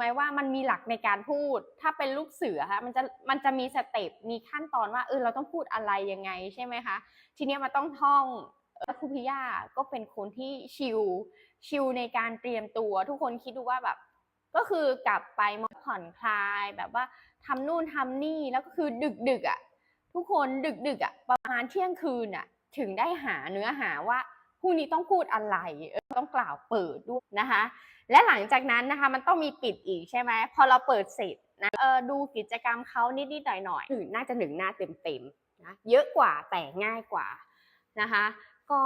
ไหมว่ามันมีหลักในการพูด ถ้าเป็นลูกเสือคะมันจะมันจะมีสเต็ปมีขั้นตอนว่าเออเราต้องพูดอะไรยังไงใช่ไหมคะทีนี้มันต้องท่องออครูพิยาก็เป็นคนที่ชิลชิลในการเตรียมตัว ทุกคนคิดดูว่าแบบ ก็คือกลับไปมาผ่อนคลายแบบว่าทำนู่นทำนี่แล้วก็คือดึกดึกอะทุกคนดึกดึกอะประมาณเที่ยงคืนอะ ถึงได้หาเนื้อหาว่า พรุ่งนี้ต้องพูดอะไรต้องกล่าวเปิดด้วยนะคะ และหลังจากนั้นนะคะมันต้องมีปิดอีกใช่ไหมพอเราเปิดเสร็จนะเออดูกิจกรรมเขานิดๆหน่อยๆนน่าจะหนึ่งหน้าเต็มๆนะเยอะกว่าแต่ง่ายกว่านะคะ ก็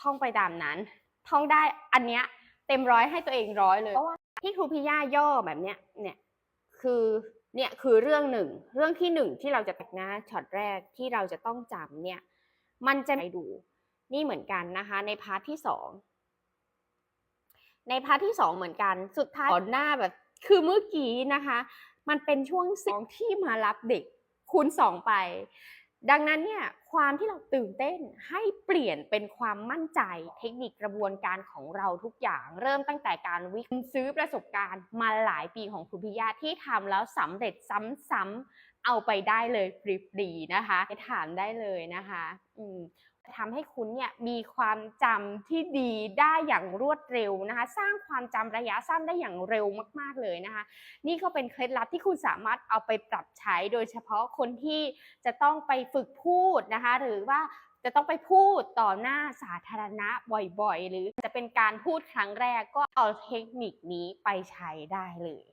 ท่องไปตามนั้น ท่องได้อันเนี้ยเต็มร้อยให้ตัวเองร้อยเลยเพราะว่าที่ครูพิย่าย่อแบบเนี้ยเนี่ยคือเนี่ยคือเรื่องหนึ่งเรื่องที่หนึ่งที่เราจะตักหน้าช็อตแรกที่เราจะต้องจำเนี่ยมันจะไปดู นี่เหมือนกันนะคะในพาร์ทที่สองในพาร์ทที่สองเหมือนกัน สุดท้ายก่อนหน้าแบบ คือเมื่อกี้นะคะ มันเป็นช่วงสองที่มารับเด็กคูณสองไป ดังนั้นเนี่ย ความที่เราตื่นเต้นให้เปลี่ยนเป็นความมั่นใจ เทคนิคกระบวนการของเราทุกอย่าง เริ่มตั้งแต่การวิซื้อประสบการณ์มาหลายปีของคุณพิยาที่ทำแล้วสำเร็จซ้ำๆเอาไปได้เลยฟรีๆนะคะไปถามได้เลยนะคะอืมทำให้คุณเนี่ยมีความจำที่ดีได้อย่างรวดเร็วนะคะ สร้างความจำระยะสั้นได้อย่างเร็วมาก ๆเลยนะคะ นี่ก็เป็นเคล็ดลับที่คุณสามารถเอาไปปรับใช้โดยเฉพาะคนที่จะต้องไปฝึกพูดนะนะคะ หรือว่าจะต้องไปพูดต่อหน้าสาธารณะบ่อยๆ หรือจะเป็นการพูดครั้งแรกก็เอาเทคนิคนี้ไปใช้ได้เลย